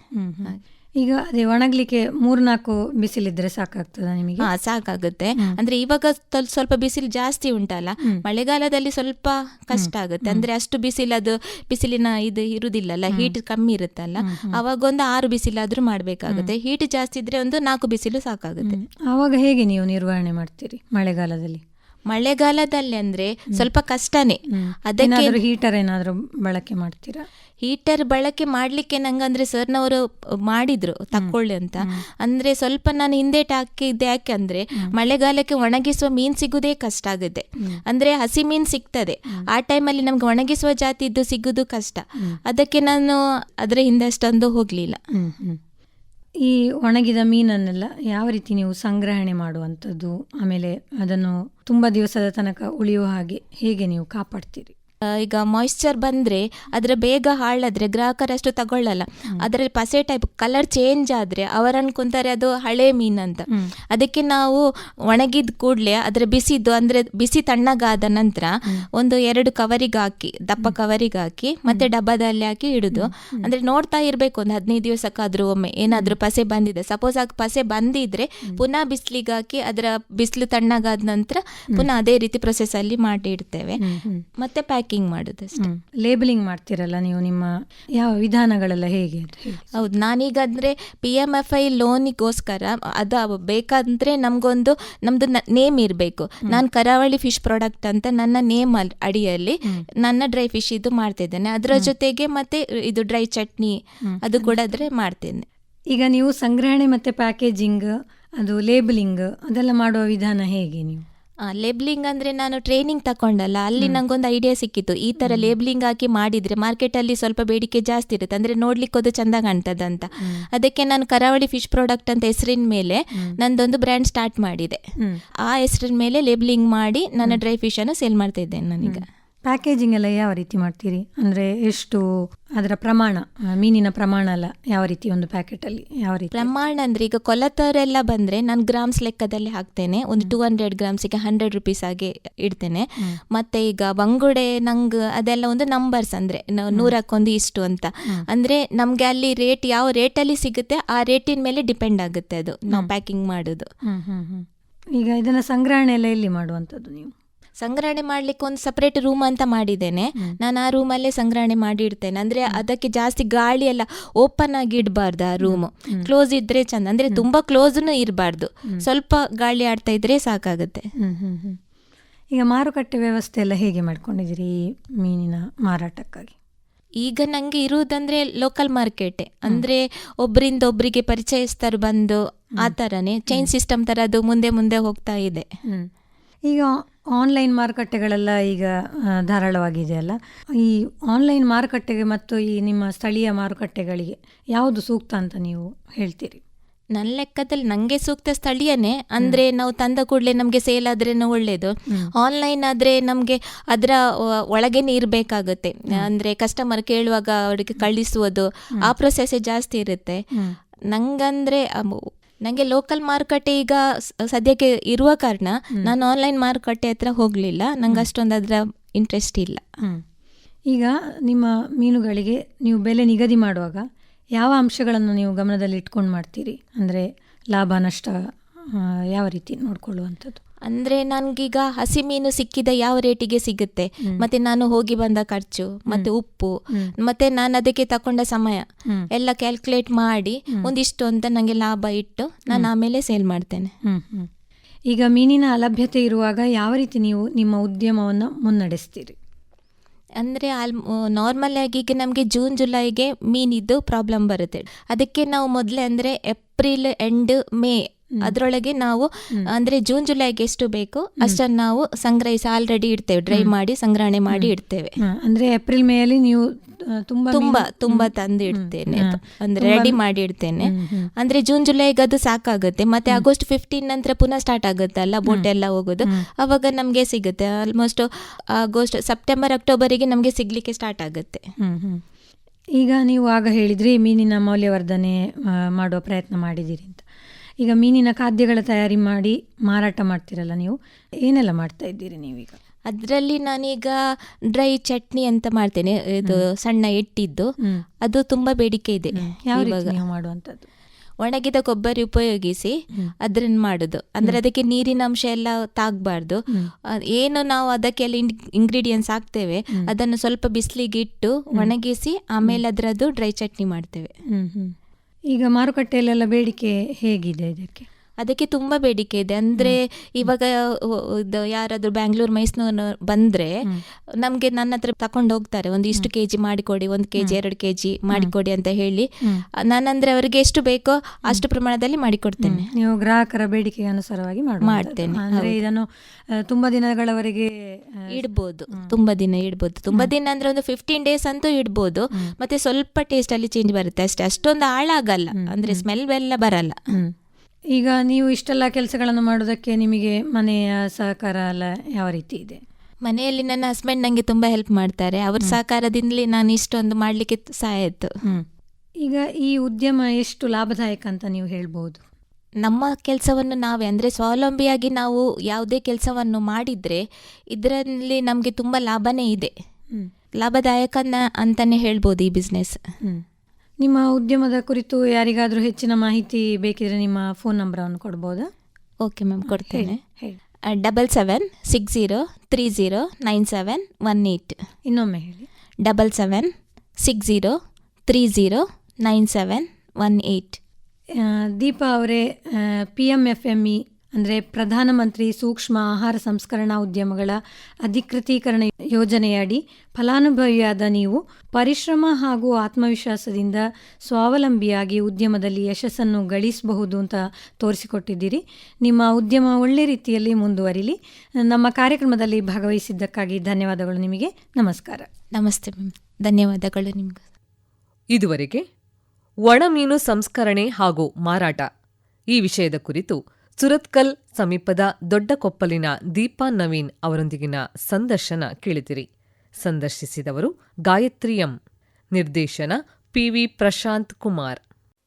ಈಗ ಅದೇ ಒಣಗ್ಲಿಕ್ಕೆ ಮೂರ್ನಾಲ್ಕು ಬಿಸಿಲಿದ್ರೆ ಸಾಕಾಗ್ತದ ನಿಮಗೆ? ಹಾ ಸಾಕಾಗುತ್ತೆ. ಅಂದ್ರೆ ಇವಾಗ ಸ್ವಲ್- ಸ್ವಲ್ಪ ಬಿಸಿಲು ಜಾಸ್ತಿ ಉಂಟಲ್ಲ ಮಳೆಗಾಲದಲ್ಲಿ ಸ್ವಲ್ಪ ಕಷ್ಟ ಆಗುತ್ತೆ. ಅಂದ್ರೆ ಅಷ್ಟು ಬಿಸಿಲದು ಬಿಸಿಲಿನ ಇದು ಇರುದಿಲ್ಲಲ್ಲ ಹೀಟ್ ಕಮ್ಮಿ ಇರುತ್ತಲ್ಲ ಅವಾಗ ಒಂದು ಆರು ಬಿಸಿಲಾದ್ರೂ ಮಾಡ್ಬೇಕಾಗುತ್ತೆ. ಹೀಟ್ ಜಾಸ್ತಿ ಇದ್ರೆ ಒಂದು ನಾಲ್ಕು ಬಿಸಿಲು ಸಾಕಾಗುತ್ತೆ. ಆವಾಗ ಹೇಗೆ ನೀವು ನಿರ್ವಹಣೆ ಮಾಡ್ತೀರಿ ಮಳೆಗಾಲದಲ್ಲಿ? ಮಳೆಗಾಲದಲ್ಲಿ ಅಂದ್ರೆ ಸ್ವಲ್ಪ ಕಷ್ಟನೇ. ಅದಕ್ಕೆ ಹೀಟರ್ ಏನಾದ್ರು ಬಳಕೆ ಮಾಡ್ತೀರಾ? ಹೀಟರ್ ಬಳಕೆ ಮಾಡ್ಲಿಕ್ಕೆ ನಂಗಂದ್ರೆ ಸರ್ನವರು ಮಾಡಿದ್ರು ತಕ್ಕೊಳ್ಳಿ ಅಂತ. ಅಂದ್ರೆ ಸ್ವಲ್ಪ ನಾನು ಹಿಂದೇಟ್ ಹಾಕಿದ್ದೆ ಯಾಕಂದ್ರೆ ಮಳೆಗಾಲಕ್ಕೆ ಒಣಗಿಸುವ ಮೀನ್ ಸಿಗುದೇ ಕಷ್ಟ ಆಗುತ್ತೆ. ಅಂದ್ರೆ ಹಸಿ ಮೀನ್ ಸಿಗ್ತದೆ. ಆ ಟೈಮಲ್ಲಿ ನಮ್ಗೆ ಒಣಗಿಸುವ ಜಾತಿದ್ದು ಸಿಗುದು ಕಷ್ಟ. ಅದಕ್ಕೆ ನಾನು ಅದರ ಹಿಂದೆ ಅಷ್ಟೊಂದು ಹೋಗ್ಲಿಲ್ಲ. ಈ ಒಣಗಿದ ಮೀನನ್ನೆಲ್ಲ ಯಾವ ರೀತಿ ನೀವು ಸಂಗ್ರಹಣೆ ಮಾಡುವಂಥದ್ದು, ಆಮೇಲೆ ಅದನ್ನು ತುಂಬ ದಿವಸದ ತನಕ ಉಳಿಯುವ ಹಾಗೆ ಹೇಗೆ ನೀವು ಕಾಪಾಡ್ತೀರಿ? ಈಗ ಮಾಯಿಶ್ಚರ್ ಬಂದ್ರೆ ಅದರ ಬೇಗ ಹಾಳಾದ್ರೆ ಗ್ರಾಹಕರಷ್ಟು ತಗೊಳ್ಳಲ್ಲ. ಅದರಲ್ಲಿ ಪಸೆ ಟೈಪ್ ಕಲರ್ ಚೇಂಜ್ ಆದ್ರೆ ಅವರು ಅನ್ಕೊಂತಾರೆ ಅದು ಹಳೆ ಮೀನ್ ಅಂತ. ಅದಕ್ಕೆ ನಾವು ಒಣಗಿದ ಕೂಡಲೇ ಅದರ ಬಿಸಿದ್ದು ಅಂದ್ರೆ ಬಿಸಿ ತಣ್ಣಗಾದ ನಂತರ ಒಂದು ಎರಡು ಕವರಿಗೆ ಹಾಕಿ ದಪ್ಪ ಕವರಿಗೆ ಹಾಕಿ ಮತ್ತೆ ಡಬ್ಬದಲ್ಲಿ ಹಾಕಿ ಇಡುದು. ಅಂದ್ರೆ ನೋಡ್ತಾ ಇರಬೇಕು ಒಂದು ಹದಿನೈದು ದಿವಸಕ್ಕಾದರೂ ಒಮ್ಮೆ ಏನಾದರೂ ಪಸೆ ಬಂದಿದೆ. ಸಪೋಸ್ ಆಗ ಪಸೆ ಬಂದಿದ್ರೆ ಪುನಃ ಬಿಸಿಲಿಗೆ ಹಾಕಿ ಅದರ ಬಿಸಿಲು ತಣ್ಣಗಾದ ನಂತರ ಪುನಃ ಅದೇ ರೀತಿ ಪ್ರೊಸೆಸ್ ಅಲ್ಲಿ ಮಾಡಿ ಇಡ್ತೇವೆ ಮತ್ತೆ ಪ್ಯಾಕಿಂಗ್ ಮಾಡೋದಷ್ಟೇ. ಲೇಬಲಿಂಗ್ ಮಾಡ್ತೀರಲ್ಲ ನೀವು ನಿಮ್ಮ ಯಾವ ವಿಧಾನಗಳೆಲ್ಲ ಹೇಗೆ ಹೌದು ನಾನೀಗ ಅಂದ್ರೆ ಪಿ ಎಂ ಎಫ್ ಐ ಲೋನಿಗೋಸ್ಕರ ಅದು ಬೇಕಂದ್ರೆ ನಮ್ಗೊಂದು ನಮ್ದು ನೇಮ್ ಇರಬೇಕು. ನಾನು ಕರಾವಳಿ ಫಿಶ್ ಪ್ರಾಡಕ್ಟ್ ಅಂತ ನನ್ನ ನೇಮ್ ಅಡಿಯಲ್ಲಿ ನನ್ನ ಡ್ರೈ ಫಿಶ್ ಇದು ಮಾಡ್ತಿದ್ದೇನೆ. ಅದರ ಜೊತೆಗೆ ಮತ್ತೆ ಇದು ಡ್ರೈ ಚಟ್ನಿ ಅದು ಕೂಡ ಆದ್ರೆ ಮಾಡ್ತೇನೆ. ಈಗ ನೀವು ಸಂಗ್ರಹಣೆ ಮತ್ತೆ ಪ್ಯಾಕೇಜಿಂಗ್ ಅದು ಲೇಬಲಿಂಗ್ ಅದೆಲ್ಲ ಮಾಡುವ ವಿಧಾನ ಹೇಗೆ ನೀವು? ಲೇಬ್ಲಿಂಗ್ ಅಂದ್ರೆ ನಾನು ಟ್ರೈನಿಂಗ್ ತಕೊಂಡಲ್ಲ ಅಲ್ಲಿ ನಂಗೊಂದು ಐಡಿಯಾ ಸಿಕ್ಕಿತ್ತು. ಈ ತರ ಲೇಬ್ಲಿಂಗ್ ಹಾಕಿ ಮಾಡಿದ್ರೆ ಮಾರ್ಕೆಟ್ ಅಲ್ಲಿ ಸ್ವಲ್ಪ ಬೇಡಿಕೆ ಜಾಸ್ತಿ ಇರುತ್ತೆ. ಅಂದ್ರೆ ನೋಡ್ಲಿಕ್ಕೆ ಅದು ಚಂದ ಕಾಣ್ತದಂತ. ಅದಕ್ಕೆ ನಾನು ಕರಾವಳಿ ಫಿಶ್ ಪ್ರಾಡಕ್ಟ್ ಅಂತ ಹೆಸರಿನ ಮೇಲೆ ನಂದೊಂದು ಬ್ರ್ಯಾಂಡ್ ಸ್ಟಾರ್ಟ್ ಮಾಡಿದೆ. ಆ ಹೆಸರಿನ ಮೇಲೆ ಲೇಬ್ಲಿಂಗ್ ಮಾಡಿ ನನ್ನ ಡ್ರೈ ಫಿಶ್ ಅನ್ನು ಸೇಲ್ ಮಾಡ್ತಾ ಇದ್ದೇನೆ ನಾನೀಗ. ಪ್ಯಾಕೇಜಿಂಗ್ ಎಲ್ಲ ಯಾವ ರೀತಿ ಮಾಡ್ತೀರಿ? ಅಂದರೆ ಎಷ್ಟು ಅದರ ಪ್ರಮಾಣ ಮೀನಿನ ಪ್ರಮಾಣ ಎಲ್ಲ ಯಾವ ರೀತಿ ಒಂದು ಪ್ಯಾಕೆಟಲ್ಲಿ ಯಾವ ರೀತಿ? ಪ್ರಮಾಣ ಅಂದ್ರೆ ಈಗ ಕೊಲತರೆಲ್ಲ ಬಂದ್ರೆ ನಾನು ಗ್ರಾಮ್ಸ್ ಲೆಕ್ಕದಲ್ಲಿ ಹಾಕ್ತೇನೆ. ಒಂದು ಟೂ ಹಂಡ್ರೆಡ್ ಗ್ರಾಮ್ಸಿಗೆ ಹಂಡ್ರೆಡ್ ರುಪೀಸ್ ಆಗಿ ಇಡ್ತೇನೆ. ಮತ್ತೆ ಈಗ ಬಂಗುಡೆ ನಂಗ್ ಅದೆಲ್ಲ ಒಂದು ನಂಬರ್ಸ್ ಅಂದ್ರೆ ನೂರಕ್ಕೊಂದು ಇಷ್ಟು ಅಂತ. ಅಂದ್ರೆ ನಮ್ಗೆ ಅಲ್ಲಿ ರೇಟ್ ಯಾವ ರೇಟಲ್ಲಿ ಸಿಗುತ್ತೆ ಆ ರೇಟಿನ ಮೇಲೆ ಡಿಪೆಂಡ್ ಆಗುತ್ತೆ ಅದು. ನಾವು ಪ್ಯಾಕಿಂಗ್ ಮಾಡೋದು. ಈಗ ಇದನ್ನು ಸಂಗ್ರಹಣೆ ಎಲ್ಲ ಎಲ್ಲಿ ಮಾಡುವಂಥದ್ದು ನೀವು? ಸಂಗ್ರಹಣೆ ಮಾಡ್ಲಿಕ್ಕೆ ಒಂದು ಸಪ್ರೇಟ್ ರೂಮ್ ಅಂತ ಮಾಡಿದ್ದೇನೆ. ನಾನು ಆ ರೂಮಲ್ಲೇ ಸಂಗ್ರಹಣೆ ಮಾಡಿ ಇಡ್ತೇನೆ. ಅಂದ್ರೆ ಅದಕ್ಕೆ ಜಾಸ್ತಿ ಗಾಳಿ ಎಲ್ಲ ಓಪನ್ ಆಗಿ ಇಡಬಾರ್ದು ಆ ರೂಮ್ ಕ್ಲೋಸ್ ಇದ್ರೆ ಚಂದ. ಅಂದ್ರೆ ತುಂಬಾ ಕ್ಲೋಸ್ನು ಇರಬಾರ್ದು. ಸ್ವಲ್ಪ ಗಾಳಿ ಆಡ್ತಾ ಇದ್ರೆ ಸಾಕಾಗುತ್ತೆ. ಈಗ ಮಾರುಕಟ್ಟೆ ವ್ಯವಸ್ಥೆ ಎಲ್ಲ ಹೇಗೆ ಮಾಡ್ಕೊಂಡಿದ್ದೀರಿ ಈ ಮೀನಿನ ಮಾರಾಟಕ್ಕಾಗಿ? ಈಗ ನಂಗೆ ಇರುವುದಂದ್ರೆ ಲೋಕಲ್ ಮಾರ್ಕೆಟೆ ಅಂದ್ರೆ ಒಬ್ಬರಿಂದ ಒಬ್ಬರಿಗೆ ಪರಿಚಯಿಸ್ತಾರೆ ಬಂದು ಆ ಥರನೇ ಚೈನ್ ಸಿಸ್ಟಮ್ ಥರ ಅದು ಮುಂದೆ ಮುಂದೆ ಹೋಗ್ತಾ ಇದೆ. ಈಗ ಆನ್ಲೈನ್ ಮಾರುಕಟ್ಟೆಗಳೆಲ್ಲ ಈಗ ಧಾರಾಳವಾಗಿದೆ ಅಲ್ಲ? ಈ ಆನ್ಲೈನ್ ಮಾರುಕಟ್ಟೆಗೆ ಮತ್ತು ಈ ನಿಮ್ಮ ಸ್ಥಳೀಯ ಮಾರುಕಟ್ಟೆಗಳಿಗೆ ಯಾವುದು ಸೂಕ್ತ ಅಂತ ನೀವು ಹೇಳ್ತೀರಿ? ನನ್ನ ಲೆಕ್ಕದಲ್ಲಿ ನಂಗೆ ಸೂಕ್ತ ಸ್ಥಳೀಯನೇ ಅಂದ್ರೆ ನಾವು ತಂದ ಕೂಡಲೇ ನಮಗೆ ಸೇಲ್ ಆದ್ರೇನು ಒಳ್ಳೇದು. ಆನ್ಲೈನ್ ಆದ್ರೆ ನಮಗೆ ಅದರ ಒಳಗೇನೆ ಇರಬೇಕಾಗುತ್ತೆ ಅಂದ್ರೆ ಕಸ್ಟಮರ್ ಕೇಳುವಾಗ ಅವರಿಗೆ ಕಳಿಸುವುದು ಆ ಪ್ರೊಸೆಸ್ ಜಾಸ್ತಿ ಇರುತ್ತೆ. ನಂಗಂದ್ರೆ ಅಮ್- ನಂಗೆ ಲೋಕಲ್ ಮಾರುಕಟ್ಟೆ ಈಗ ಸದ್ಯಕ್ಕೆ ಇರುವ ಕಾರಣ ನಾನು ಆನ್ಲೈನ್ ಮಾರುಕಟ್ಟೆ ಹತ್ರ ಹೋಗಲಿಲ್ಲ. ನಂಗೆ ಅಷ್ಟೊಂದು ಅದರ ಇಂಟ್ರೆಸ್ಟ್ ಇಲ್ಲ. ಈಗ ನಿಮ್ಮ ಮೀನುಗಳಿಗೆ ನೀವು ಬೆಲೆ ನಿಗದಿ ಮಾಡುವಾಗ ಯಾವ ಅಂಶಗಳನ್ನು ನೀವು ಗಮನದಲ್ಲಿ ಇಟ್ಕೊಂಡು ಮಾಡ್ತೀರಿ? ಅಂದರೆ ಲಾಭ ನಷ್ಟ ಯಾವ ರೀತಿ ನೋಡ್ಕೊಳ್ಳುವಂಥದ್ದು? ಅಂದ್ರೆ ನನ್ಗೀಗ ಹಸಿ ಮೀನು ಸಿಕ್ಕಿದ ಯಾವ ರೇಟಿಗೆ ಸಿಗುತ್ತೆ? ಮತ್ತೆ ನಾನು ಹೋಗಿ ಬಂದ ಖರ್ಚು ಮತ್ತೆ ಉಪ್ಪು ಮತ್ತೆ ನಾನು ಅದಕ್ಕೆ ತಕೊಂಡ ಸಮಯ ಎಲ್ಲ ಕ್ಯಾಲ್ಕುಲೇಟ್ ಮಾಡಿ ಒಂದಿಷ್ಟು ಅಂತ ನಂಗೆ ಲಾಭ ಇಟ್ಟು ನಾನು ಆಮೇಲೆ ಸೇಲ್ ಮಾಡ್ತೇನೆ. ಈಗ ಮೀನಿನ ಅಲಭ್ಯತೆ ಇರುವಾಗ ಯಾವ ರೀತಿ ನೀವು ನಿಮ್ಮ ಉದ್ಯಮವನ್ನು ಮುನ್ನಡೆಸ್ತೀರಿ? ಅಂದ್ರೆ ಆಲ್ ನಾರ್ಮಲ್ ಆಗಿ ಈಗ ನಮಗೆ ಜೂನ್ ಜುಲೈಗೆ ಮೀನಿದ್ದು ಪ್ರಾಬ್ಲಮ್ ಬರುತ್ತೆ. ಅದಕ್ಕೆ ನಾವು ಮೊದಲೇ ಅಂದ್ರೆ ಏಪ್ರಿಲ್ ಎಂಡ್ ಮೇ ಅದರೊಳಗೆ ನಾವು ಅಂದ್ರೆ ಜೂನ್ ಜುಲೈಗೆ ಎಷ್ಟು ಬೇಕು ಅಷ್ಟನ್ನು ನಾವು ಸಂಗ್ರಹಿಸಿ ಆಲ್ರೆಡಿ ಇಡ್ತೇವೆ ಡ್ರೈ ಮಾಡಿ ಸಂಗ್ರಹಣೆ ಮಾಡಿ ಇಡ್ತೇವೆ. ಅಂದ್ರೆ ಏಪ್ರಿಲ್ ಮೇ ಅಲ್ಲಿ ನೀವು ತುಂಬಾ ತುಂಬಾ ತಂದು ಇಡ್ತೇನೆ. ಅಂದ್ರೆ ರೆಡಿ ಮಾಡಿ ಇಡ್ತೇನೆ. ಅಂದ್ರೆ ಜೂನ್ ಜುಲೈಗೆ ಅದು ಸಾಕಾಗುತ್ತೆ. ಮತ್ತೆ ಆಗಸ್ಟ್ ಫಿಫ್ಟೀನ್ ನಂತರ ಪುನಃ ಸ್ಟಾರ್ಟ್ ಆಗುತ್ತಲ್ಲ ಬೋಟ್ ಎಲ್ಲ ಹೋಗೋದು. ಅವಾಗ ನಮಗೆ ಸಿಗುತ್ತೆ. ಆಲ್ಮೋಸ್ಟ್ ಆಗಸ್ಟ್ ಸೆಪ್ಟೆಂಬರ್ ಅಕ್ಟೋಬರಿಗೆ ನಮಗೆ ಸಿಗ್ಲಿಕ್ಕೆ ಸ್ಟಾರ್ಟ್ ಆಗುತ್ತೆ. ಈಗ ನೀವು ಆಗ ಹೇಳಿದ್ರಿ ಮೀನಿನ ಮೌಲ್ಯವರ್ಧನೆ ಮಾಡುವ ಪ್ರಯತ್ನ ಮಾಡಿದ್ದೀರಿ ಅಂತ. ಈಗ ಮೀನಿನ ಖಾದ್ಯಗಳ ತಯಾರಿ ಮಾಡಿ ಮಾರಾಟ ಮಾಡ್ತೀರಲ್ಲ ನೀವು. ಏನೆಲ್ಲ ಮಾಡ್ತಾ ಇದ್ದೀರಿ ನೀವೀಗ? ಅದರಲ್ಲಿ ನಾನೀಗ ಡ್ರೈ ಚಟ್ನಿ ಅಂತ ಮಾಡ್ತೇನೆ. ಇದು ಸಣ್ಣ ಎಟ್ಟಿದ್ದು ಅದು ತುಂಬಾ ಬೇಡಿಕೆ ಇದೆ ಮಾಡುವಂಥದ್ದು? ಒಣಗಿದ ಕೊಬ್ಬರಿ ಉಪಯೋಗಿಸಿ ಅದ್ರನ್ನ ಮಾಡುದು. ಅಂದ್ರೆ ಅದಕ್ಕೆ ನೀರಿನ ಅಂಶ ಎಲ್ಲ ತಾಗಬಾರ್ದು. ಏನು ನಾವು ಅದಕ್ಕೆಲ್ಲ ಇಂಗ್ರೀಡಿಯೆಂಟ್ಸ್ ಹಾಕ್ತೇವೆ ಅದನ್ನು ಸ್ವಲ್ಪ ಬಿಸಿಲಿಗೆ ಇಟ್ಟು ಒಣಗಿಸಿ ಆಮೇಲೆ ಅದರದ್ದು ಡ್ರೈ ಚಟ್ನಿ ಮಾಡ್ತೇವೆ. ಹ್ಮ್, ಹ್ಮ್. ಈಗ ಮಾರುಕಟ್ಟೆಯಲ್ಲೆಲ್ಲ ಬೇಡಿಕೆ ಹೇಗಿದೆ ಇದಕ್ಕೆ? ಅದಕ್ಕೆ ತುಂಬಾ ಬೇಡಿಕೆ ಇದೆ. ಅಂದ್ರೆ ಇವಾಗ ಇದು ಯಾರಾದ್ರೂ ಬ್ಯಾಂಗ್ಳೂರ್ ಮೈಸೂರು ಬಂದ್ರೆ ನಮ್ಗೆ ನನ್ನ ಹತ್ರ ತಕೊಂಡು ಹೋಗ್ತಾರೆ. ಒಂದು ಇಷ್ಟು ಕೆಜಿ ಮಾಡಿಕೊಡಿ ಒಂದು ಕೆಜಿ ಎರಡು ಕೆಜಿ ಮಾಡಿಕೊಡಿ ಅಂತ ಹೇಳಿ ನಾನಂದ್ರೆ ಅವರಿಗೆ ಎಷ್ಟು ಬೇಕೋ ಅಷ್ಟು ಪ್ರಮಾಣದಲ್ಲಿ ಮಾಡಿಕೊಡ್ತೇನೆ. ನೀವು ಗ್ರಾಹಕರ ಬೇಡಿಕೆ ಅನುಸಾರವಾಗಿ. ಮಾಡ್ತೇನೆ, ಅಂದ್ರೆ. ಇದನ್ನು ತುಂಬಾ ದಿನಗಳವರೆಗೆ ಇಡ್ಬೋದು. ತುಂಬಾ ದಿನ ಇಡ್ಬೋದು. ತುಂಬಾ ದಿನ ಅಂದ್ರೆ ಒಂದು ಫಿಫ್ಟೀನ್ ಡೇಸ್ ಅಂತೂ ಇಡ್ಬೋದು. ಮತ್ತೆ ಸ್ವಲ್ಪ ಟೇಸ್ಟ್ ಅಲ್ಲಿ ಚೇಂಜ್ ಬರುತ್ತೆ. ಅಷ್ಟೇ ಅಷ್ಟೊಂದು ಹಾಳಾಗಲ್ಲ. ಅಂದ್ರೆ ಸ್ಮೆಲ್ ಎಲ್ಲ ಬರಲ್ಲ. ಈಗ ನೀವು ಇಷ್ಟೆಲ್ಲ ಕೆಲಸಗಳನ್ನು ಮಾಡೋದಕ್ಕೆ ನಿಮಗೆ ಮನೆಯ ಸಹಕಾರ ಎಲ್ಲ ಯಾವ ರೀತಿ ಇದೆ? ಮನೆಯಲ್ಲಿ ನನ್ನ ಹಸ್ಬೆಂಡ್ ನಂಗೆ ತುಂಬಾ ಹೆಲ್ಪ್ ಮಾಡ್ತಾರೆ. ಅವ್ರ ಸಹಕಾರದಿಂದಲೇ ನಾನು ಇಷ್ಟೊಂದು ಮಾಡ್ಲಿಕ್ಕೆ ಸಹಾಯ ಆಯ್ತು ಈಗ ಈ ಉದ್ಯಮ ಎಷ್ಟು ಲಾಭದಾಯಕ ಅಂತ ನೀವು ಹೇಳ್ಬೋದು? ನಮ್ಮ ಕೆಲಸವನ್ನು ನಾವೇ ಅಂದರೆ ಸ್ವಾವಲಂಬಿಯಾಗಿ ನಾವು ಯಾವುದೇ ಕೆಲಸವನ್ನು ಮಾಡಿದರೆ ಇದರಲ್ಲಿ ನಮಗೆ ತುಂಬ ಲಾಭನೇ ಇದೆ. ಲಾಭದಾಯಕ ಅಂತಲೇ ಅಂತಾನೆ ಹೇಳ್ಬೋದು ಈ ಬಿಸ್ನೆಸ್. ನಿಮ್ಮ ಉದ್ಯಮದ ಕುರಿತು ಯಾರಿಗಾದರೂ ಹೆಚ್ಚಿನ ಮಾಹಿತಿ ಬೇಕಿದ್ರೆ ನಿಮ್ಮ ಫೋನ್ ನಂಬರನ್ನು ಕೊಡ್ಬೋದಾ? ಓಕೆ ಮ್ಯಾಮ್ ಕೊಡ್ತೇನೆ. ಹೇಳಿ. Double seven six zero three zero nine seven one eight ಇನ್ನೊಮ್ಮೆ ಹೇಳಿ. Double seven six zero three zero nine seven one eight Deepa ಅವರೇ P M F M E ಅಂದರೆ ಪ್ರಧಾನಮಂತ್ರಿ ಸೂಕ್ಷ್ಮ ಆಹಾರ ಸಂಸ್ಕರಣಾ ಉದ್ಯಮಗಳ ಅಧಿಕೃತೀಕರಣ ಯೋಜನೆಯಡಿ ಫಲಾನುಭವಿಯಾದ ನೀವು ಪರಿಶ್ರಮ ಹಾಗೂ ಆತ್ಮವಿಶ್ವಾಸದಿಂದ ಸ್ವಾವಲಂಬಿಯಾಗಿ ಉದ್ಯಮದಲ್ಲಿ ಯಶಸ್ಸನ್ನು ಗಳಿಸಬಹುದು ಅಂತ ತೋರಿಸಿಕೊಟ್ಟಿದ್ದೀರಿ. ನಿಮ್ಮ ಉದ್ಯಮ ಒಳ್ಳೆ ರೀತಿಯಲ್ಲಿ ಮುಂದುವರಿಲಿ. ನಮ್ಮ ಕಾರ್ಯಕ್ರಮದಲ್ಲಿ ಭಾಗವಹಿಸಿದ್ದಕ್ಕಾಗಿ ಧನ್ಯವಾದಗಳು ನಿಮಗೆ. ನಮಸ್ಕಾರ. ನಮಸ್ತೆ ಮ್ಯಾಮ್. ಧನ್ಯವಾದಗಳು ನಿಮಗೆ. ಇದುವರೆಗೆ ಒಣಮೀನು ಸಂಸ್ಕರಣೆ ಹಾಗೂ ಮಾರಾಟ ಈ ವಿಷಯದ ಕುರಿತು ಸುರತ್ಕಲ್ ಸಮೀಪದ ದೊಡ್ಡಕೊಪ್ಪಲಿನ ದೀಪಾ ನವೀನ್ ಅವರೊಂದಿಗಿನ ಸಂದರ್ಶನ ಕೇಳಿದಿರಿ. ಸಂದರ್ಶಿಸಿದವರು ಗಾಯತ್ರಿಯಂ ನಿರ್ದೇಶನ ಪಿವಿ ಪ್ರಶಾಂತ್ ಕುಮಾರ್.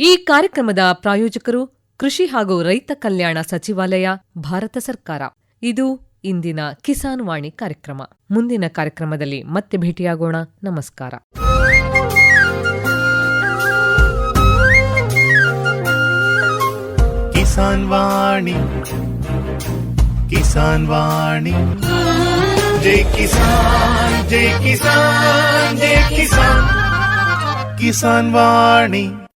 ಈ ಕಾರ್ಯಕ್ರಮದ ಪ್ರಾಯೋಜಕರು ಕೃಷಿ ಹಾಗೂ ರೈತ ಕಲ್ಯಾಣ ಸಚಿವಾಲಯ, ಭಾರತ ಸರ್ಕಾರ. ಇದು ಇಂದಿನ ಕಿಸಾನ್ ವಾಣಿ ಕಾರ್ಯಕ್ರಮ. ಮುಂದಿನ ಕಾರ್ಯಕ್ರಮದಲ್ಲಿ ಮತ್ತೆ ಭೇಟಿಯಾಗೋಣ. ನಮಸ್ಕಾರ. ಕಿಸಾನ್ ವಾಣಿ ಕಿಸಾನ್ ವಾಣಿ. ಜೈ ಕಿಸಾನ್ ಜೈ ಕಿಸಾನ್ ಜೈ ಕಿಸಾನ್. ಕಿಸಾನ್ ವಾಣಿ.